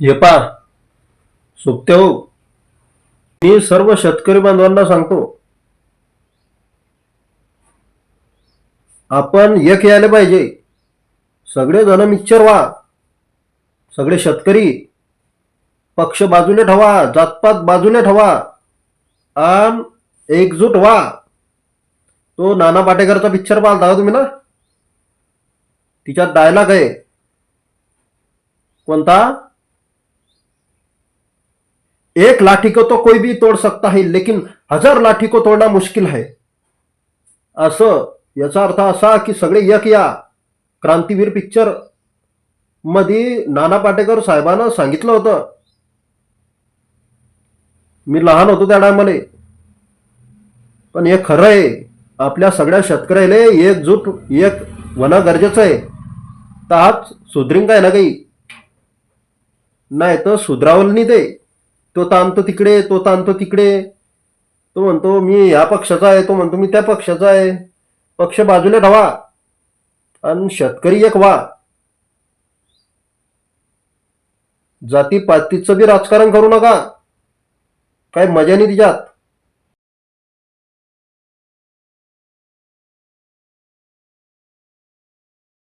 येपा पा हो. मी सर्व शेतकरी बांधवांना सांगतो. आपण एक यायला पाहिजे. सगळे जण मिक्सर व्हा. सगळे शेतकरी पक्ष बाजूने ठेवा जातपात बाजूने ठेवा. आम एकजूट व्हा. तो नाना पाटेकरचा पिक्चर पाहता का तुम्ही ना? तिच्यात डायलॉग आहे. कोणता? एक लाठी को तो कोई भी तोड़ सकता है लेकिन हजार लाठी को तोडणं मुश्किल है। असं याचा अर्थ असा की सगळे एक या क्रांतीवीर पिक्चरमध्ये नाना पाटेकर साहेबांना सांगितलं होतं. मी लहान होतो त्या टायमाले पण हे खरं आहे आपल्या सगळ्या शेतकऱ्याला एकजूट एक होणं गरजेचं आहे. तर आज सुधरीन काय ना काही. नाही तर सुधरावलं नाही ते. तो ताणतो तिकडे तो ताणतो तिकडे. तो म्हणतो मी ह्या पक्षाचा आहे. तो म्हणतो मी त्या पक्षाचा आहे. पक्ष बाजूला ठेवा. आणि शेतकरी एक व्हा. जातीपातीचं बी राजकारण करू नका. काय मजा नाही तिच्यात.